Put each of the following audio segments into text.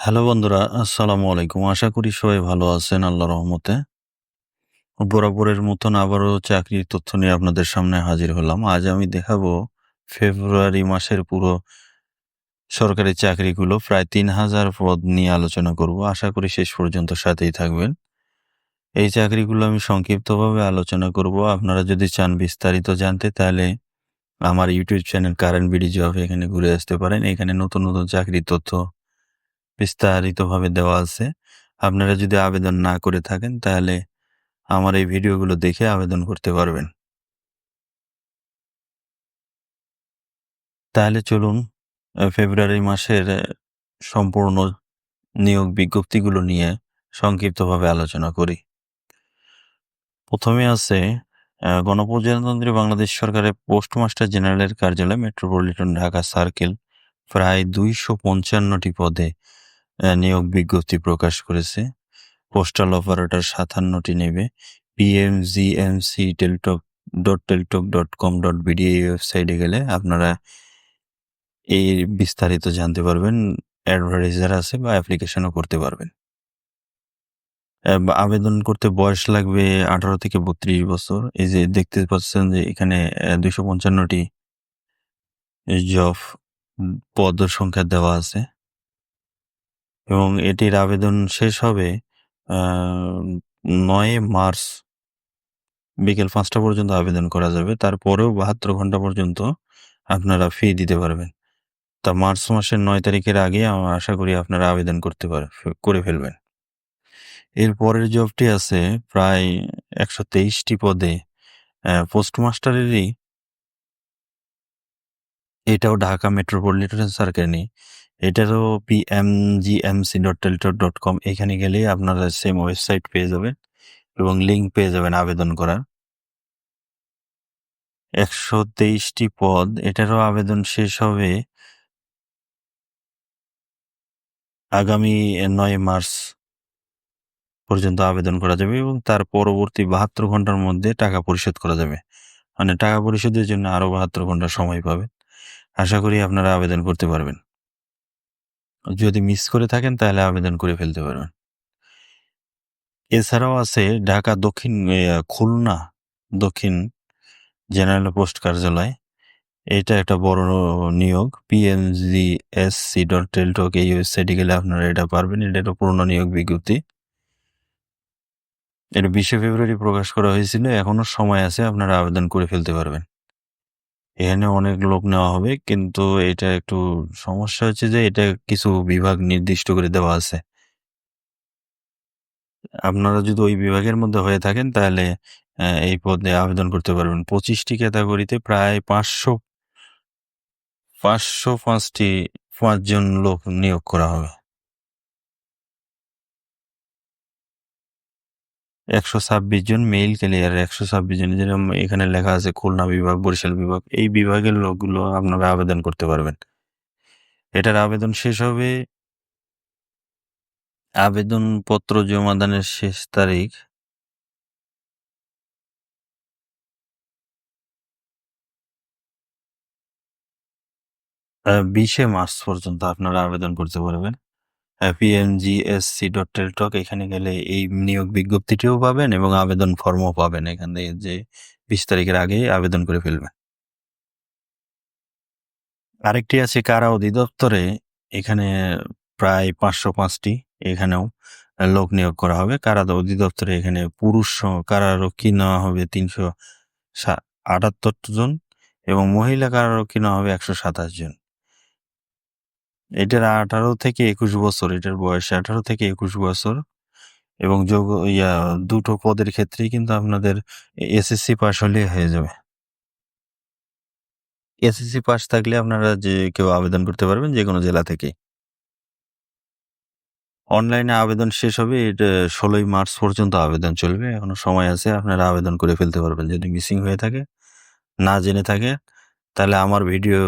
Hello বন্ধুরা, আসসালামু আলাইকুম। আশা করি সবাই ভালো আছেন আল্লাহ রহমতে। বরাবরের মতন আবারও চাকরির তথ্য নিয়ে আপনাদের সামনে হাজির হলাম। আজ আমি দেখাবো ফেব্রুয়ারি মাসের পুরো সরকারি চাকরিগুলো প্রায় ৩,০০০ পদ নিয়ে আলোচনা করব। আশা করি শেষ পর্যন্ত সাথেই থাকবেন। এই চাকরিগুলো আমি সংক্ষিপ্তভাবে আলোচনা করব। আপনারা যদি চান বিস্তারিত জানতে তাহলে আমার YouTube channel current BD job এখানে ঘুরে আসতে পারেন। এখানে নতুন, নতুন চাকরির তথ্য বিস্তারিতভাবে দেওয়া আছে। আপনারা যদি আবেদন না করে থাকেন, তাহলে আমার এই ভিডিওগুলো দেখে আবেদন করতে পারবেন। তাহলে চলুন ফেব্রুয়ারি মাসের সম্পূর্ণ নিয়োগ বিজ্ঞপ্তিগুলো নিয়ে সংক্ষিপ্তভাবে আলোচনা করি। প্রথমে আছে গণপ্রজাতন্ত্রী বাংলাদেশ সরকারের পোস্টমাস্টার জেনারেলের কার্যালয় মেট্রোপলিটন ঢাকা সার্কেল, প্রায় ২৫৫টি পদে আ নিয়োগ বিজ্ঞপ্তি প্রকাশ করেছে। পোস্টাল অপারেটর ৫৭টি নেবে। PMGMC teletalk dot teletalk dot com dot BD এই ওয়েবসাইটে গেলে আপনারা এই বিস্তারিত জানতে পারবেন। অ্যাডভার্টাইজার আছে বা অ্যাপ্লিকেশনও করতে পারবেন। আবেদন করতে বয়স লাগবে ১৮ থেকে ৩২ বছর। এই যে দেখতে পাচ্ছেন যে এখানে অ্যা ২৫৫টি জব পদ সংখ্যা দেওয়া আছে। এবং এটির আবেদন শেষ হবে ৯ মার্চ বিকেল পাঁচটা পর্যন্ত আবেদন করা যাবে। তারপরেও ৭২ ঘণ্টা পর্যন্ত আপনারা ফি দিতে পারবেন। তা মার্চ মাসের নয় তারিখের আগে আ আশা করি আপনারা আবেদন করতে পার, করে ফেলবেন। এর পরের জবটি আছে প্রায় ১২৩টি পদে অ্যা পোস্টমাস্টারেরই এটাও ঢাকা মেট্রোপলিটন সার্কেলই। এটারও PMGMC dot teletalk dot com এখানে গেলেই আপনারা সেম ওয়েবসাইট পেয়ে যাবেন এবং লিঙ্ক পেয়ে যাবেন আবেদন করার। ১২৩টি পদ, এটারও আবেদন শেষ হবে আগামী নয় মার্চ পর্যন্ত আবেদন করা যাবে এবং তার পরবর্তী ৭২ ঘণ্টার মধ্যে টাকা পরিশোধ করা যাবে। মানে টাকা পরিশোধের জন্য আরও ৭২ ঘণ্টা সময় পাবেন। আশা করি আপনারা আবেদন করতে পারবেন। যদি মিস করে থাকেন, তাহলে আবেদন করে ফেলতে পারবেন। এছাড়াও আছে ঢাকা দক্ষিণ খুলনা দক্ষিণ জেনারেল পোস্ট কার্যালয়। এটা একটা বড় নিয়োগ। পিএমজিএসসি.টেলিটক এই ওয়েবসাইটে গেলে আপনারা এটা পারবেন। এটা একটা পুরনো নিয়োগ বিজ্ঞপ্তি। এটা ২০শে ফেব্রুয়ারি প্রকাশ করা হয়েছিল। এখনও সময় আছে, আপনারা আবেদন করে ফেলতে পারবেন। এখানে অনেক লোক নেওয়া হবে কিন্তু এটা একটু সমস্যা হচ্ছে যে, এটা কিছু বিভাগ নির্দিষ্ট করে দেওয়া আছে। আপনারা যদি ওই বিভাগের মধ্যে হয়ে থাকেন, তাহলে এই পদে আবেদন করতে পারবেন। পঁচিশটি ক্যাটাগরিতে প্রায় পাঁচশো পাঁচশো পাঁচটি, পাঁচজন লোক নিয়োগ করা হবে। ১২৬ জন মেইল ক্যারিয়ার ১২৬ জন যেরকম এখানে লেখা আছে খুলনা বিভাগ, বরিশাল বিভাগ এই বিভাগের লোকগুলো আপনারা আবেদন করতে পারবেন। এটার আবেদন শেষ হবে আবেদনপত্র জমাদানের শেষ তারিখ ২০শে মার্চ পর্যন্ত আপনারা আবেদন করতে পারবেন। আ পিএমজিএসসি.টেলিটক এখানে গেলে এই নিয়োগ বিজ্ঞপ্তিটিও পাবেন এবং আবেদন ফর্মও পাবেন। এখান থেকে যে ২০ তারিখের আগেই আবেদন করে ফেলবেন। আরেকটি আছে কারা অধিদপ্তরে। এখানে প্রায় পাঁচশো পাঁচটি এখানেও লোক নিয়োগ করা হবে। কারা অধিদপ্তরে, এখানে পুরুষ কারারক্ষী নেওয়া হবে ৩০০ সা ৭৮ জন এবং মহিলা কারারক্ষী নেওয়া হবে ১২৭ জন। এটার ১৮ থেকে ২১ বছর এটার বয়স ১৮ থেকে ২১ বছর এবং যোগ ইয়া দুটো পদের ক্ষেত্রেই কিন্তু আপনাদের এসএসসি পাস হলেই হয়ে যাবে। এসএসসি পাস থাকলে আপনারা যে কেউ আবেদন করতে পারবেন যে কোনো জেলা থেকেই। অনলাইনে আবেদন শেষ হবে এটা ১৬ই মার্চ পর্যন্ত আবেদন চলবে। এখনও সময় আছে আপনারা আবেদন করে ফেলতে পারবেন। যদি মিসিং হয়ে থাকে, না জেনে থাকে তাহলে আমার ভিডিও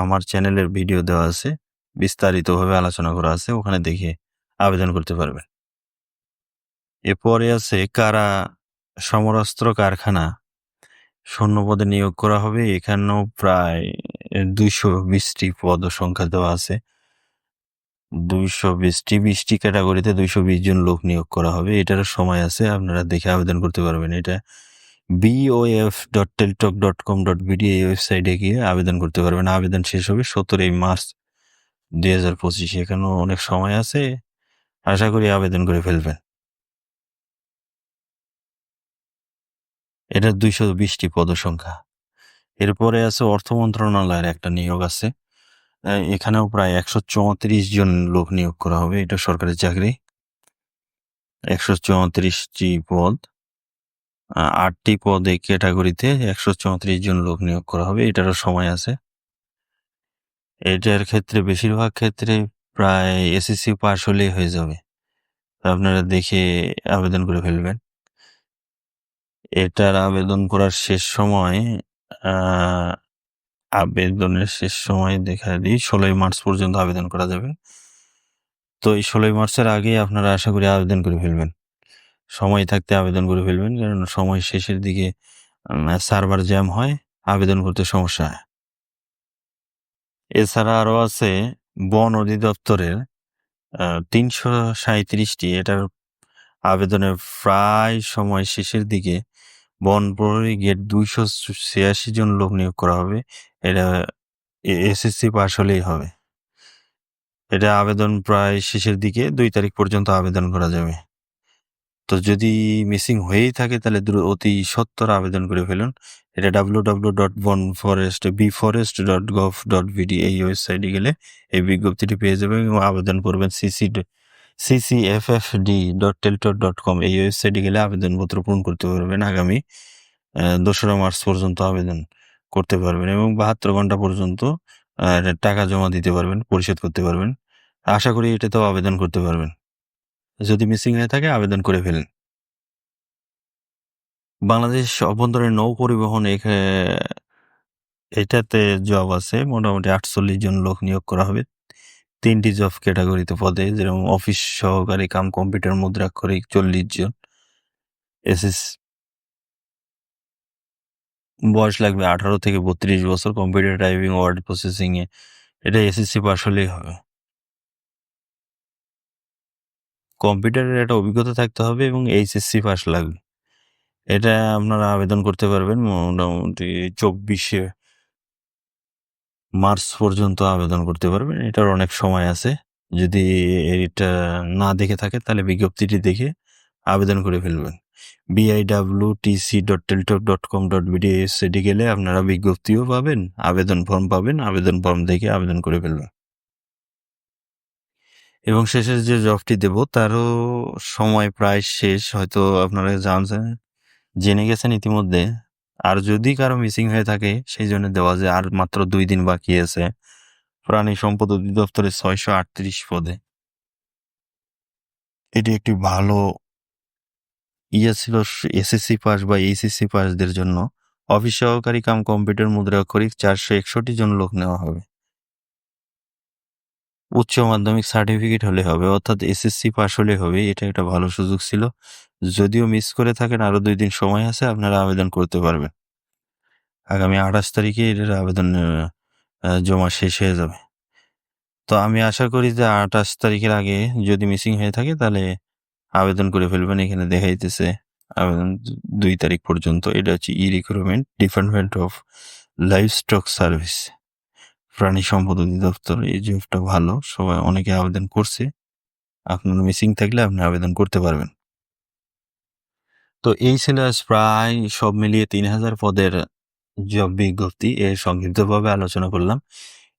আমার চ্যানেলের ভিডিও দেওয়া আছে। বিস্তারিতভাবে আলোচনা করা আছে। ওখানে দেখে আবেদন করতে পারবেন। এরপরে আছে, কারা সমরাস্ত্র কারখানা শূন্যপদে নিয়োগ করা হবে। এখানেও প্রায় দুইশো বিশটি পদ সংখ্যা দেওয়া আছে। দুইশো বিশটি বিশটি ক্যাটাগরিতে দুইশো বিশ জন লোক নিয়োগ করা হবে এটার সময় আছে, আপনারা দেখে আবেদন করতে পারবেন এটা BOF dot teletalk dot com dot BD এই ওয়েবসাইটে গিয়ে আবেদন করতে পারবেন আবেদন শেষ হবে সতেরোই মার্চ দুই হাজার পঁচিশে এখানেও অনেক সময় আছে। আশা করি আবেদন করে ফেলবেন। এটা দুইশো বিশটি পদসংখ্যা। এরপরে আছে অর্থ মন্ত্রণালয়ের একটা নিয়োগ আছে। এখানেও প্রায় একশো চৌত্রিশ জন লোক নিয়োগ করা হবে। এটা সরকারি চাকরি। একশো চৌত্রিশটি পদ। আটটি পদে ক্যাটাগরিতে একশো চৌত্রিশ জন লোক নিয়োগ করা হবে। এটারও সময় আছে। এটার ক্ষেত্রে বেশিরভাগ ক্ষেত্রে প্রায় এসএসসি পাস হলেই হয়ে যাবে। আপনারা দেখে আবেদন করে ফেলবেন। এটার আবেদন করার শেষ সময় আবেদনের শেষ সময় দেখা দিই, ষোলোই মার্চ পর্যন্ত আবেদন করা যাবে। তো এই ষোলোই মার্চের আগেই আপনারা আশা করি আবেদন করে ফেলবেন। সময় থাকতে আবেদন করে ফেলবেন কারণ সময় শেষের দিকে সার্ভার জ্যাম হয়, আবেদন করতে সমস্যা হয়। এছাড়া আরও আছে বন অধিদপ্তরের তিনশো সাঁত্রিশটি এটার আবেদনের প্রায় সময় শেষের দিকে বন প্রহরী গেট দুইশো ছিয়াশি জন লোক নিয়োগ করা হবে। এটা এসএসসি পাস হলেই হবে। এটা আবেদন প্রায় শেষের দিকে দুই তারিখ পর্যন্ত আবেদন করা যাবে। তো যদি মিসিং হয়েই থাকে তাহলে অতি সত্তর আবেদন করে ফেলুন। এটা ডাব্লিউ ডাব্লিউ ডট বন forest B forest dot gov dot BD এই ওয়েবসাইটে গেলে এই বিজ্ঞপ্তিটি পেয়ে যাবেন এবং আবেদন করবেন C C F F D dot teletalk dot com এই ওয়েবসাইটে গেলে আবেদনপত্র পূরণ করতে পারবেন আগামী দোসরা মার্চ পর্যন্ত আবেদন করতে পারবেন এবং বাহাত্তর ঘণ্টা পর্যন্ত টাকা জমা দিতে পারবেন, পরিশোধ করতে পারবেন। আশা করি এটাতেও আবেদন করতে পারবেন। যদি মিসিং হয়ে থাকে, আবেদন করে ফেলেন। বাংলাদেশ অভ্যন্তরীণ নৌ পরিবহন এটাতে জব আছে। মোটামুটি আটচল্লিশ জন লোক নিয়োগ করা হবে। তিনটি জব ক্যাটাগরিতে পদে, যেরকম অফিস সহকারী কাম কম্পিউটার মুদ্রাক্ষরিক চল্লিশ জন। এসএস বয়স লাগবে আঠারো থেকে বত্রিশ বছর। কম্পিউটার টাইপিং ওয়ার্ড প্রসেসিং এ এটা এসএসসি পাস হলেই হবে। কম্পিউটারের একটা অভিজ্ঞতা থাকতে হবে এবং এইচএসসি পাস লাগবে। এটা আপনারা আবেদন করতে পারবেন। মোটামুটি চব্বিশে মার্চ পর্যন্ত আবেদন করতে পারবেন। এটার অনেক সময় আছে। যদি এটা না দেখে থাকে, তাহলে বিজ্ঞপ্তিটি দেখে আবেদন করে ফেলবেন। BIW TC dot teletalk dot com dot BD সেটি গেলে আপনারা বিজ্ঞপ্তিও পাবেন, আবেদন ফর্ম পাবেন, আবেদন ফর্ম দেখে আবেদন করে ফেলবেন। এবং শেষের যে জবটি দেব, তারও সময় প্রায় শেষ। হয়তো আপনারা জানছেন জেনে গেছেন ইতিমধ্যে। আর যদি কারও মিসিং হয়ে থাকে, সেই জন্য দেওয়া যায় আর মাত্র দুই দিন বাকি আছে, প্রাণী সম্পদ অধিদপ্তরের ছয়শো আটত্রিশ পদে। এটি একটি ভালো ইয়ে ছিল এসএসসি পাস বা এইচএসসি পাসদের জন্য। অফিস সহকারী কাম কম্পিউটার মুদ্রাক্ষরিক চারশো একষট্টি জন লোক নেওয়া হবে। উচ্চ মাধ্যমিক সার্টিফিকেট হলে হবে, অর্থাৎ এসএসসি পাস হলে হবে, এটা একটা ভালো সুযোগ ছিল। যদিও মিস করে থাকেন, আরও দুই দিন সময় আছে, আপনারা আবেদন করতে পারবেন। আগামী আঠাশ তারিখে এটার আবেদন জমা শেষ হয়ে যাবে। তো আমি আশা করি যে আঠাশ তারিখের আগে যদি মিসিং হয়ে থাকে, তাহলে আবেদন করে ফেলবেন। এখানে দেখাইতেছে আবেদন দুই তারিখ পর্যন্ত। এটা হচ্ছে E recruitment department of livestock service প্রাণী সম্পদ অধিদপ্তর এই জবটা ভালো, সবাই অনেকে আবেদন করছে। আপনার মিসিং থাকলে আপনি আবেদন করতে পারবেন। তো এই ছিল প্রায় সব মিলিয়ে তিন হাজার পদের জব বিজ্ঞপ্তি এর সংক্ষিপ্তভাবে আলোচনা করলাম।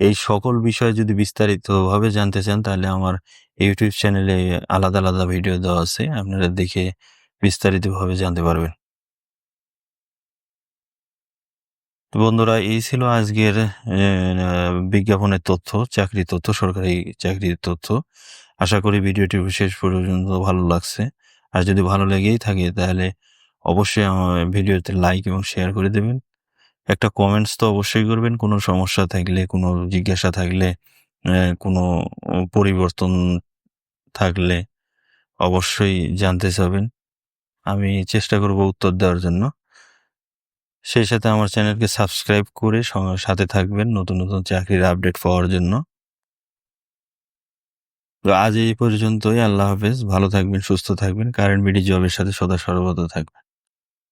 এই সকল বিষয়ে যদি বিস্তারিতভাবে জানতে চান, তাহলে আমার ইউটিউব চ্যানেলে আলাদা আলাদা ভিডিও দেওয়া আছে। আপনারা দেখে বিস্তারিতভাবে জানতে পারবেন। তো বন্ধুরা, এই ছিল আজকের বিজ্ঞাপনের তথ্য, চাকরি তথ্য, সরকারি চাকরির তথ্য। আশা করি ভিডিওটি শেষ পর্যন্ত ভালো লাগছে। আর যদি ভালো লেগেই থাকে, তাহলে অবশ্যই আমার ভিডিওতে লাইক এবং শেয়ার করে দেবেন। একটা কমেন্টস তো অবশ্যই করবেন। কোনো সমস্যা থাকলে, কোনো জিজ্ঞাসা থাকলে কোনো পরিবর্তন থাকলে অবশ্যই জানতে চাবেন। আমি চেষ্টা করব উত্তর দেওয়ার জন্য। সেই সাথে আমার চ্যানেলকে সাবস্ক্রাইব করে সাথে থাকবেন নতুন নতুন চাকরির আপডেট পাওয়ার জন্য তো আজ এই পর্যন্তই। আল্লাহ হাফেজ। ভালো থাকবেন, সুস্থ থাকবেন। কারেন্ট বিডি জবের সাথে সদা সর্বদা থাকবেন।